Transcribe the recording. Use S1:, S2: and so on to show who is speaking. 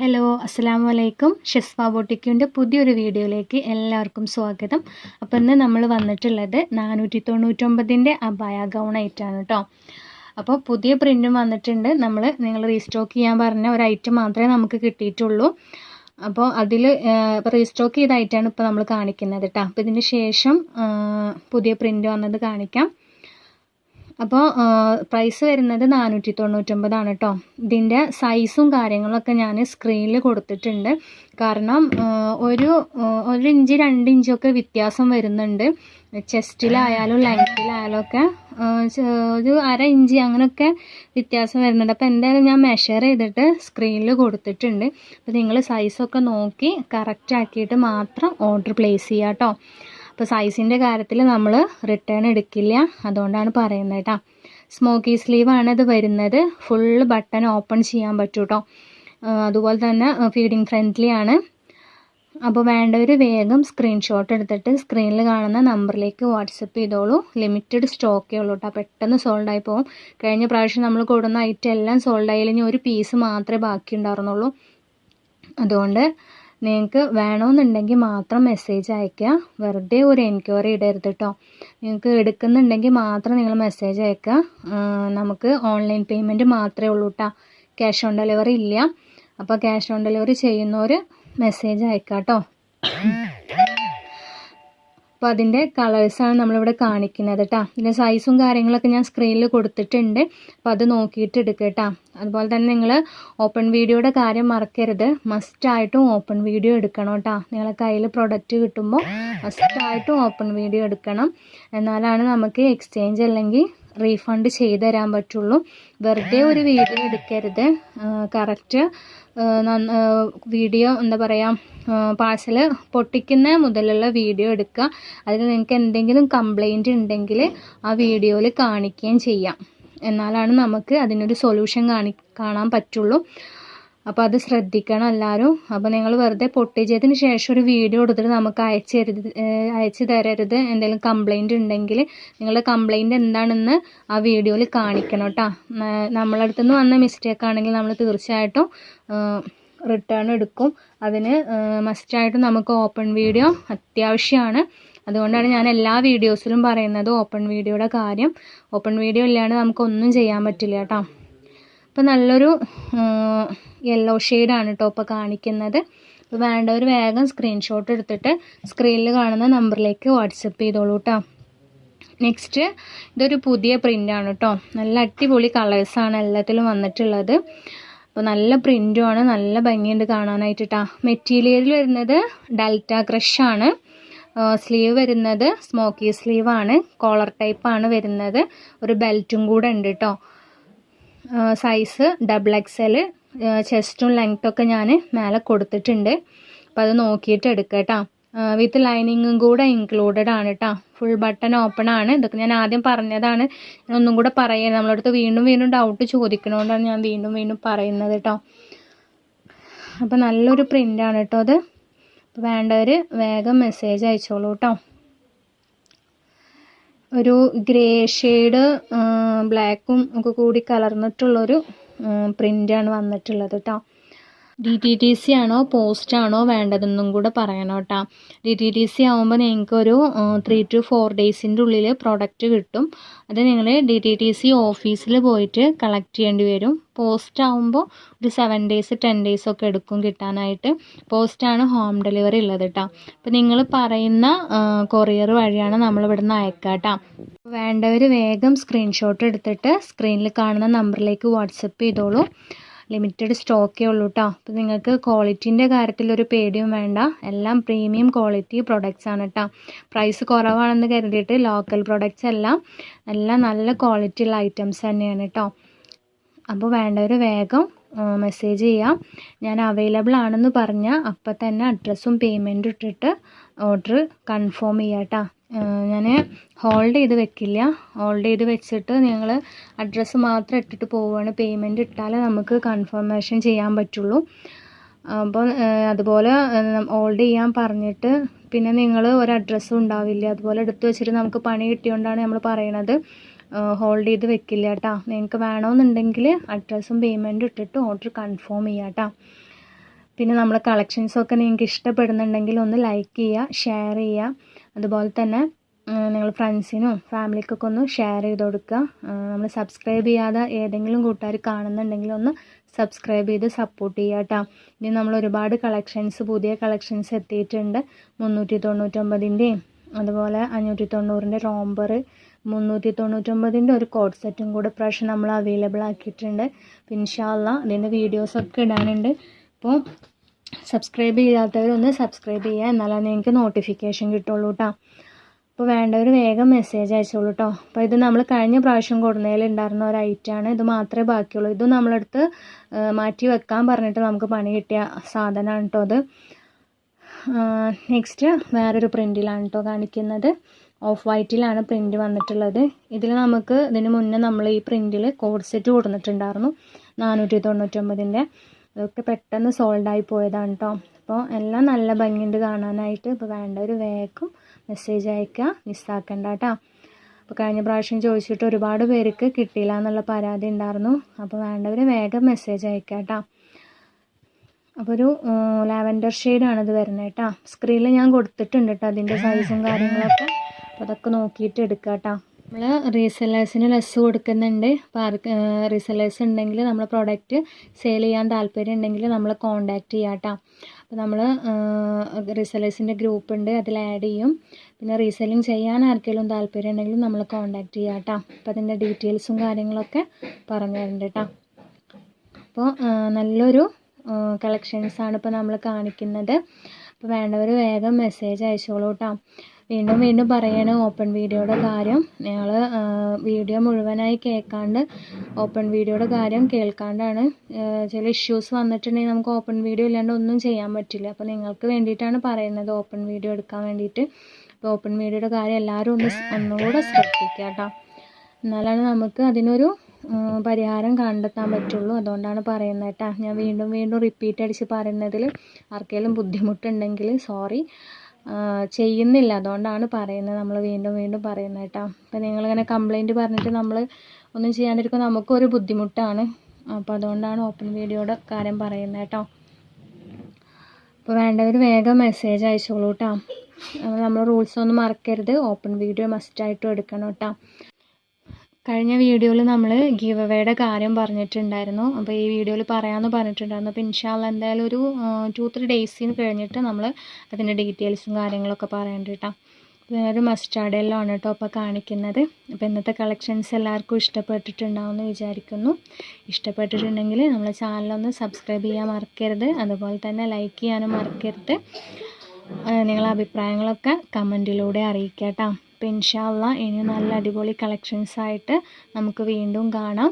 S1: Hello അസ്സാം വലൈക്കും ഷെസ്ഫ ബോട്ടിക്കിന്റെ പുതിയൊരു വീഡിയോയിലേക്ക് എല്ലാവർക്കും സ്വാഗതം. അപ്പോൾ ഇന്ന് നമ്മൾ വന്നിട്ടുള്ളത് നാനൂറ്റി തൊണ്ണൂറ്റൊമ്പതിന്റെ അബായ ഐറ്റാണ് കേട്ടോ അപ്പോൾ പുതിയ പ്രിന്റും വന്നിട്ടുണ്ട്. നമ്മൾ നിങ്ങൾ റീസ്റ്റോക്ക് ചെയ്യാൻ പറഞ്ഞ ഒരു ഐറ്റം മാത്രമേ നമുക്ക് കിട്ടിയിട്ടുള്ളൂ. അപ്പോൾ അതിൽ ഇപ്പോൾ റീസ്റ്റോക്ക് ചെയ്ത ഇപ്പോൾ നമ്മൾ കാണിക്കുന്നത് കേട്ടോ അപ്പോൾ ഇതിന് ശേഷം പുതിയ പ്രിന്റ് വന്നത് കാണിക്കാം. അപ്പോൾ പ്രൈസ് വരുന്നത് നാനൂറ്റി തൊണ്ണൂറ്റൊമ്പതാണ് കേട്ടോ ഇതിന്റെ സൈസും കാര്യങ്ങളൊക്കെ ഞാൻ സ്ക്രീനിൽ കൊടുത്തിട്ടുണ്ട്. കാരണം ഒരു ഒരു ഇഞ്ച് രണ്ട് ഇഞ്ചൊക്കെ വ്യത്യാസം വരുന്നുണ്ട്. ചെസ്റ്റിലായാലും ലെങ്ത്തിലായാലും ഒക്കെ ഒരു അര ഇഞ്ച് അങ്ങനെയൊക്കെ വ്യത്യാസം വരുന്നുണ്ട്. അപ്പോൾ എന്തായാലും ഞാൻ മെഷർ ചെയ്തിട്ട് സ്ക്രീനിൽ കൊടുത്തിട്ടുണ്ട്. അപ്പോൾ നിങ്ങൾ സൈസൊക്കെ നോക്കി കറക്റ്റ് ആക്കിയിട്ട് മാത്രം ഓർഡർ പ്ലേസ് ചെയ്യാം കേട്ടോ അപ്പോൾ സൈസിന്റെ കാര്യത്തിൽ നമ്മൾ റിട്ടേൺ എടുക്കില്ല. അതുകൊണ്ടാണ് പറയുന്നത് കേട്ടോ. സ്മോക്കി സ്ലീവാണ് ഇത് വരുന്നത്. ഫുൾ ബട്ടൺ ഓപ്പൺ ചെയ്യാൻ പറ്റും കേട്ടോ അതുപോലെ തന്നെ ഫീഡിങ് ഫ്രണ്ട്ലി ആണ്. അപ്പോൾ വേണ്ടവർ വേഗം സ്ക്രീൻഷോട്ട് എടുത്തിട്ട് സ്ക്രീനിൽ കാണുന്ന നമ്പറിലേക്ക് വാട്സപ്പ് ചെയ്തോളൂ. ലിമിറ്റഡ് സ്റ്റോക്കേ ഉള്ളൂ കേട്ടോ. പെട്ടെന്ന് സോൾഡ് ആയി പോകും. കഴിഞ്ഞ പ്രാവശ്യം നമ്മൾ കൊടുന്ന ഐറ്റം എല്ലാം സോൾഡ് ആയില്ലെങ്കിൽ ഒരു പീസ് മാത്രമേ ബാക്കി ഉണ്ടായിരുന്നുള്ളൂ അതുകൊണ്ട് നിങ്ങൾക്ക് വേണമെന്നുണ്ടെങ്കിൽ മാത്രം മെസ്സേജ് അയക്കുക വെറുതെ ഒരു എൻക്വയറി ഇടരുത് കേട്ടോ നിങ്ങൾക്ക് എടുക്കുന്നുണ്ടെങ്കിൽ മാത്രം നിങ്ങൾ മെസ്സേജ് അയക്കുക നമുക്ക് ഓൺലൈൻ പേയ്മെന്റ് മാത്രമേ ഉള്ളൂ കേട്ടോ ക്യാഷ് ഓൺ ഡെലിവറി ഇല്ല. അപ്പോൾ ക്യാഷ് ഓൺ ഡെലിവറി ചെയ്യുന്നവർ മെസ്സേജ് അയക്കാം കേട്ടോ അപ്പോൾ അതിന്റെ കളേഴ്സാണ് നമ്മളിവിടെ കാണിക്കുന്നത് കേട്ടോ ഇതിന്റെ സൈസും കാര്യങ്ങളൊക്കെ ഞാൻ സ്ക്രീനിൽ കൊടുത്തിട്ടുണ്ട്. അപ്പോൾ അത് നോക്കിയിട്ട് എടുക്കുക കേട്ടോ അതുപോലെ തന്നെ നിങ്ങൾ ഓപ്പൺ വീഡിയോയുടെ കാര്യം മറക്കരുത്. മസ്റ്റായിട്ടും ഓപ്പൺ വീഡിയോ എടുക്കണം കേട്ടോ നിങ്ങളെ കയ്യിൽ പ്രൊഡക്റ്റ് കിട്ടുമ്പോൾ മസ്റ്റായിട്ടും ഓപ്പൺ വീഡിയോ എടുക്കണം. എന്നാലാണ് നമുക്ക് എക്സ്ചേഞ്ച് അല്ലെങ്കിൽ റീഫണ്ട് ചെയ്ത് തരാൻ പറ്റുള്ളൂ. വെറുതെ ഒരു വീഡിയോ എടുക്കരുത്. കറക്റ്റ് വീഡിയോ എന്താ പറയുക പാഴ്സൽ പൊട്ടിക്കുന്ന മുതലുള്ള വീഡിയോ എടുക്കുക. അതിൽ നിങ്ങൾക്ക് എന്തെങ്കിലും കംപ്ലൈന്റ് ഉണ്ടെങ്കിൽ ആ വീഡിയോയിൽ കാണിക്കുകയും ചെയ്യാം. എന്നാലാണ് നമുക്ക് അതിനൊരു സൊല്യൂഷൻ കാണി കാണാൻ പറ്റുള്ളൂ. അപ്പോൾ അത് ശ്രദ്ധിക്കണം എല്ലാവരും അപ്പോൾ നിങ്ങൾ വെറുതെ പൊട്ടിച്ചതിന് ശേഷം ഒരു വീഡിയോ എടുത്തിട്ട് നമുക്ക് അയച്ചു അയച്ചു തരരുത്. എന്തെങ്കിലും കംപ്ലൈന്റ് ഉണ്ടെങ്കിൽ നിങ്ങളുടെ കംപ്ലൈന്റ് എന്താണെന്ന് ആ വീഡിയോയിൽ കാണിക്കണം കേട്ടോ. നമ്മളടുത്തു നിന്ന് വന്ന മിസ്റ്റേക്ക് ആണെങ്കിൽ നമ്മൾ തീർച്ചയായിട്ടും റിട്ടേൺ എടുക്കും. അതിന് മസ്റ്റായിട്ടും നമുക്ക് ഓപ്പൺ വീഡിയോ അത്യാവശ്യമാണ്. അതുകൊണ്ടാണ് ഞാൻ എല്ലാ വീഡിയോസിലും പറയുന്നത് ഓപ്പൺ വീഡിയോയുടെ കാര്യം. ഓപ്പൺ വീഡിയോ ഇല്ലാണ്ട് നമുക്കൊന്നും ചെയ്യാൻ പറ്റില്ല കേട്ടോ. അപ്പോൾ നല്ലൊരു യെല്ലോ ഷെയ്ഡാണ് കേട്ടോ ഇപ്പോൾ കാണിക്കുന്നത്. അപ്പോൾ വേണ്ടവർ വേഗം സ്ക്രീൻഷോട്ട് എടുത്തിട്ട് സ്ക്രീനിൽ കാണുന്ന നമ്പറിലേക്ക് വാട്സപ്പ് ചെയ്തോളൂ കേട്ടോ നെക്സ്റ്റ് ഇതൊരു പുതിയ പ്രിന്റാണ് കേട്ടോ നല്ല അടിപൊളി കളേഴ്സാണ് എല്ലാത്തിലും വന്നിട്ടുള്ളത്. അപ്പോൾ നല്ല പ്രിന്റുമാണ് നല്ല ഭംഗിയുണ്ട് കാണാനായിട്ട് കേട്ടോ മെറ്റീരിയൽ വരുന്നത് ഡൽറ്റ ക്രഷാണ് സ്ലീവ് വരുന്നത് സ്മോക്കി സ്ലീവാണ് കോളർ ടൈപ്പാണ് വരുന്നത്. ഒരു ബെൽറ്റും കൂടെ ഉണ്ട് കേട്ടോ സൈസ് ഡബിൾ എക്സ് എൽ ചെസ്റ്റും ലെങ്ത്തൊക്കെ ഞാൻ മേലെ കൊടുത്തിട്ടുണ്ട്. അപ്പോൾ അത് നോക്കിയിട്ട് എടുക്കുക കേട്ടോ വിത്ത് ലൈനിങ്ങും കൂടെ ഇൻക്ലൂഡഡ് ആണ് കേട്ടോ ഫുൾ ബട്ടൺ ഓപ്പൺ ആണ്. ഇതൊക്കെ ഞാൻ ആദ്യം പറഞ്ഞതാണ്. ഞാൻ ഒന്നും കൂടെ പറയുന്നത് നമ്മളടുത്ത് വീണ്ടും വീണ്ടും ഡൗട്ട് ചോദിക്കണോണ്ടാണ് ഞാൻ വീണ്ടും വീണ്ടും പറയുന്നത് കേട്ടോ അപ്പോൾ നല്ലൊരു പ്രിന്റാണ് കേട്ടോ അത്. വേണ്ടവർ വേഗം മെസ്സേജ് അയച്ചോളൂ കേട്ടോ ഒരു ഗ്രേ ഷെയ്ഡ് ബ്ലാക്കും ഒക്കെ കൂടി കലർന്നിട്ടുള്ളൊരു പ്രിന്റാണ് വന്നിട്ടുള്ളത് കേട്ടോ ഡി ടി ടി സി ആണോ പോസ്റ്റ് ആണോ വേണ്ടതെന്നും കൂടെ പറയണം കേട്ടോ. ഡി ടി ടി സി ആകുമ്പോൾ നിങ്ങൾക്കൊരു ത്രീ ടു ഫോർ ഡേയ്സിന്റെ ഉള്ളിൽ പ്രോഡക്റ്റ് കിട്ടും. അത് നിങ്ങൾ ഡി ടി ടി സി ഓഫീസിൽ പോയിട്ട് കളക്ട് ചെയ്യേണ്ടി വരും. പോസ്റ്റ് ആകുമ്പോൾ ഒരു സെവൻ ഡേയ്സ് ടെൻ ഡേയ്സ് ഒക്കെ എടുക്കും കിട്ടാനായിട്ട്. പോസ്റ്റാണ് ഹോം ഡെലിവറി ഉള്ളത് കേട്ടോ. അപ്പോൾ നിങ്ങൾ പറയുന്ന കൊറിയർ വഴിയാണ് നമ്മൾ ഇവിടുന്ന് അയക്കുക കേട്ടോ വേണ്ടവർ വേഗം സ്ക്രീൻഷോട്ട് എടുത്തിട്ട് സ്ക്രീനിൽ കാണുന്ന നമ്പറിലേക്ക് വാട്സപ്പ് ചെയ്തോളൂ. ലിമിറ്റഡ് സ്റ്റോക്കേ ഉള്ളൂ കേട്ടോ അപ്പോൾ നിങ്ങൾക്ക് ക്വാളിറ്റീന്റെ കാര്യത്തിൽ ഒരു പേടിയും വേണ്ട. എല്ലാം പ്രീമിയം ക്വാളിറ്റി പ്രൊഡക്റ്റ്സ് ആണ് കേട്ടോ പ്രൈസ് കുറവാണെന്ന് കരുതിയിട്ട് ലോക്കൽ പ്രൊഡക്റ്റ്സ് എല്ലാം എല്ലാം നല്ല ക്വാളിറ്റി ഉള്ള ഐറ്റംസ് തന്നെയാണ് കേട്ടോ അപ്പോൾ വേണ്ടവർ വേഗം മെസ്സേജ് ചെയ്യാം. ഞാൻ അവൈലബിൾ ആണെന്ന് പറഞ്ഞാൽ അപ്പം തന്നെ അഡ്രസ്സും പേയ്മെന്റും ഇട്ടിട്ട് ഓർഡർ കൺഫേം ചെയ്യാം കേട്ടോ ഞാൻ ഹോൾഡ് ചെയ്ത് വെക്കില്ല. ഹോൾഡ് ചെയ്ത് വെച്ചിട്ട് നിങ്ങൾ അഡ്രസ്സ് മാത്രം ഇട്ടിട്ട് പോവുകയാണ് പേയ്മെന്റ് ഇട്ടാലേ നമുക്ക് കൺഫർമേഷൻ ചെയ്യാൻ പറ്റുള്ളൂ. അപ്പോൾ അതുപോലെ ഹോൾഡ് ചെയ്യാൻ പറഞ്ഞിട്ട് പിന്നെ നിങ്ങൾ ഒരു അഡ്രസ്സും ഉണ്ടാവില്ല. അതുപോലെ എടുത്തു വെച്ചിട്ട് നമുക്ക് പണി കിട്ടിയോണ്ടാണ് നമ്മൾ പറയണത്. ഹോൾഡ് ചെയ്ത് വെക്കില്ല കേട്ടോ നിങ്ങൾക്ക് വേണമെന്നുണ്ടെങ്കിൽ അഡ്രസ്സും പേയ്മെന്റും ഇട്ടിട്ട് ഓർഡർ കൺഫേം ചെയ്യാം കേട്ടോ പിന്നെ നമ്മളെ കളക്ഷൻസൊക്കെ നിങ്ങൾക്ക് ഇഷ്ടപ്പെടുന്നുണ്ടെങ്കിൽ ഒന്ന് ലൈക്ക് ചെയ്യുക ഷെയർ ചെയ്യുക അതുപോലെ തന്നെ നിങ്ങൾ ഫ്രണ്ട്സിനും ഫാമിലിക്കൊക്കെ ഒന്ന് ഷെയർ ചെയ്ത് കൊടുക്കുക. നമ്മൾ സബ്സ്ക്രൈബ് ചെയ്യാതെ ഏതെങ്കിലും കൂട്ടുകാർ കാണുന്നുണ്ടെങ്കിൽ ഒന്ന് സബ്സ്ക്രൈബ് ചെയ്ത് സപ്പോർട്ട് ചെയ്യുക കേട്ടോ ഇനി നമ്മൾ ഒരുപാട് കളക്ഷൻസ് പുതിയ കളക്ഷൻസ് എത്തിയിട്ടുണ്ട്. മുന്നൂറ്റി തൊണ്ണൂറ്റൊമ്പതിന്റെയും അതുപോലെ അഞ്ഞൂറ്റി തൊണ്ണൂറിന്റെ റോംബർ മുന്നൂറ്റി തൊണ്ണൂറ്റൊമ്പതിന്റെ ഒരു കോഡ് സെറ്റും കൂടെ പ്രാവശ്യം നമ്മൾ അവൈലബിൾ ആക്കിയിട്ടുണ്ട്. ഇൻഷാല്ല അതിന്റെ വീഡിയോസൊക്കെ ഇടാനുണ്ട്. അപ്പോൾ സബ്സ്ക്രൈബ് ചെയ്യാത്തവരൊന്ന് സബ്സ്ക്രൈബ് ചെയ്യുക. എന്നാലാണ് നിങ്ങൾക്ക് നോട്ടിഫിക്കേഷൻ കിട്ടുള്ളൂ കേട്ടോ അപ്പോൾ വേണ്ടവർ വേഗം മെസ്സേജ് അയച്ചോളൂ കേട്ടോ അപ്പോൾ ഇത് നമ്മൾ കഴിഞ്ഞ പ്രാവശ്യം കൊടുന്നതിൽ ഉണ്ടായിരുന്ന ഒരു ഐറ്റമാണ് ഇത് മാത്രമേ ബാക്കിയുള്ളൂ. ഇത് നമ്മളടുത്ത് മാറ്റി വെക്കാൻ പറഞ്ഞിട്ട് നമുക്ക് പണി കിട്ടിയ സാധനമാണ് കേട്ടോ അത്. നെക്സ്റ്റ് വേറൊരു പ്രിന്റിലാണ് കേട്ടോ കാണിക്കുന്നത്. ഓഫ് വൈറ്റിലാണ് പ്രിന്റ് വന്നിട്ടുള്ളത്. ഇതിൽ നമുക്ക് ഇതിന് മുന്നേ നമ്മൾ ഈ പ്രിന്റിൽ കോഡ് സെറ്റ് കൊടുത്തിട്ടുണ്ടായിരുന്നു നാനൂറ്റി തൊണ്ണൂറ്റൊമ്പതിന്റെ അതൊക്കെ പെട്ടെന്ന് സോൾഡായി പോയതാണ് കേട്ടോ അപ്പോൾ എല്ലാം നല്ല ഭംഗിയുണ്ട് കാണാനായിട്ട്. ഇപ്പോൾ വേണ്ട ഒരു വേഗം മെസ്സേജ് അയക്കുക മിസ്സാക്കണ്ട കേട്ടോ അപ്പോൾ കഴിഞ്ഞ പ്രാവശ്യം ചോദിച്ചിട്ട് ഒരുപാട് പേർക്ക് കിട്ടിയില്ല എന്നുള്ള പരാതി ഉണ്ടായിരുന്നു. അപ്പോൾ വേണ്ടവർ വേഗം മെസ്സേജ് അയക്കുക കേട്ടോ അപ്പോൾ ഒരു ലാവൻഡർ ഷെയ്ഡാണ് ഇത് വരുന്നത് കേട്ടോ സ്ക്രീനിൽ ഞാൻ കൊടുത്തിട്ടുണ്ട് കേട്ടോ അതിന്റെ സൈസും കാര്യങ്ങളൊക്കെ. അപ്പോൾ അതൊക്കെ നോക്കിയിട്ട് എടുക്കുക കേട്ടോ നമ്മൾ റീസെല്ലേഴ്സിന് ലെസ് കൊടുക്കുന്നുണ്ട്. അപ്പോൾ ആർക്ക് റീസെല്ലേഴ്സ് ഉണ്ടെങ്കിൽ നമ്മൾ പ്രോഡക്റ്റ് സെയിൽ ചെയ്യാൻ താല്പര്യം ഉണ്ടെങ്കിൽ നമ്മൾ കോണ്ടാക്റ്റ് ചെയ്യാം കേട്ടോ അപ്പോൾ നമ്മൾ റീസെല്ലേഴ്സിന്റെ ഗ്രൂപ്പ് ഉണ്ട്. അതിൽ ആഡ് ചെയ്യും. പിന്നെ റീസെല്ലിംഗ് ചെയ്യാൻ ആർക്കെങ്കിലും താല്പര്യം ഉണ്ടെങ്കിൽ നമ്മൾ കോണ്ടാക്ട് ചെയ്യാം കേട്ടോ അപ്പോൾ അതിന്റെ ഡീറ്റെയിൽസും കാര്യങ്ങളൊക്കെ പറഞ്ഞു തരുന്നുണ്ട് കേട്ടോ അപ്പോൾ നല്ലൊരു കളക്ഷൻസാണ് ഇപ്പോൾ നമ്മൾ കാണിക്കുന്നത്. അപ്പോൾ വേണ്ടവർ വേഗം മെസ്സേജ് അയച്ചോളൂ കേട്ടോ വീണ്ടും വീണ്ടും പറയാണ് ഓപ്പൺ വീഡിയോയുടെ കാര്യം. ഞങ്ങൾ വീഡിയോ മുഴുവനായി കേൾക്കാണ്ട് ഓപ്പൺ വീഡിയോയുടെ കാര്യം കേൾക്കാണ്ടാണ് ചില ഇഷ്യൂസ് വന്നിട്ടുണ്ടെങ്കിൽ നമുക്ക് ഓപ്പൺ വീഡിയോ ഇല്ലാണ്ട് ഒന്നും ചെയ്യാൻ പറ്റില്ല. അപ്പോൾ നിങ്ങൾക്ക് വേണ്ടിയിട്ടാണ് പറയുന്നത് ഓപ്പൺ വീഡിയോ എടുക്കാൻ വേണ്ടിയിട്ട്. അപ്പോൾ ഓപ്പൺ വീഡിയോയുടെ കാര്യം എല്ലാവരും ഒന്ന് ഒന്നുകൂടെ ശ്രദ്ധിക്കുക കേട്ടോ. എന്നാലാണ് നമുക്ക് അതിനൊരു പരിഹാരം കണ്ടെത്താൻ പറ്റുള്ളൂ. അതുകൊണ്ടാണ് പറയുന്നത് കേട്ടോ. ഞാൻ വീണ്ടും വീണ്ടും റിപ്പീറ്റ് അടിച്ച് പറയുന്നതിൽ ആർക്കെങ്കിലും ബുദ്ധിമുട്ടുണ്ടെങ്കിൽ സോറി ചെയ്യുന്നില്ല. അതുകൊണ്ടാണ് പറയുന്നത്. നമ്മൾ വീണ്ടും വീണ്ടും പറയുന്നത് കേട്ടോ. നിങ്ങൾ നിങ്ങളിങ്ങനെ കംപ്ലൈന്റ് പറഞ്ഞിട്ട് നമ്മൾ ഒന്നും ചെയ്യാണ്ടിരിക്കുമ്പോൾ നമുക്കൊരു ബുദ്ധിമുട്ടാണ്. അപ്പോൾ അതുകൊണ്ടാണ് ഓപ്പൺ വീഡിയോയുടെ കാര്യം പറയുന്നത് കേട്ടോ. അപ്പോൾ വേണ്ടവർ വേഗം മെസ്സേജ് അയച്ചോളൂ കേട്ടോ. നമ്മൾ റൂൾസ് ഒന്നും മറക്കരുത്. ഓപ്പൺ വീഡിയോ മസ്റ്റായിട്ടും എടുക്കണം കേട്ടോ. കഴിഞ്ഞ വീഡിയോയിൽ നമ്മൾ ഗീവ് അവേയുടെ കാര്യം പറഞ്ഞിട്ടുണ്ടായിരുന്നു. അപ്പോൾ ഈ വീഡിയോയിൽ പറയാമെന്ന് പറഞ്ഞിട്ടുണ്ടായിരുന്നു. അപ്പോൾ ഇൻഷാല്ല എന്തായാലും ഒരു ടു ത്രീ ഡേയ്സിന് കഴിഞ്ഞിട്ട് നമ്മൾ അതിന്റെ ഡീറ്റെയിൽസും കാര്യങ്ങളൊക്കെ പറയേണ്ടി കേട്ടോ ഒരു മസ്റ്റാർഡ് ആണ് കേട്ടോ ഇപ്പോൾ കാണിക്കുന്നത്. അപ്പോൾ ഇന്നത്തെ കളക്ഷൻസ് എല്ലാവർക്കും ഇഷ്ടപ്പെട്ടിട്ടുണ്ടാവുമെന്ന് വിചാരിക്കുന്നു. ഇഷ്ടപ്പെട്ടിട്ടുണ്ടെങ്കിൽ നമ്മളെ ചാനലൊന്ന് സബ്സ്ക്രൈബ് ചെയ്യാൻ മറക്കരുത്. അതുപോലെ തന്നെ ലൈക്ക് ചെയ്യാനും മറക്കരുത്. നിങ്ങളെ അഭിപ്രായങ്ങളൊക്കെ കമന്റിലൂടെ അറിയിക്കാം അപ്പോൾ ഇൻഷാല്ല ഇനി നല്ല അടിപൊളി കളക്ഷൻസ് ആയിട്ട് നമുക്ക് വീണ്ടും കാണാം.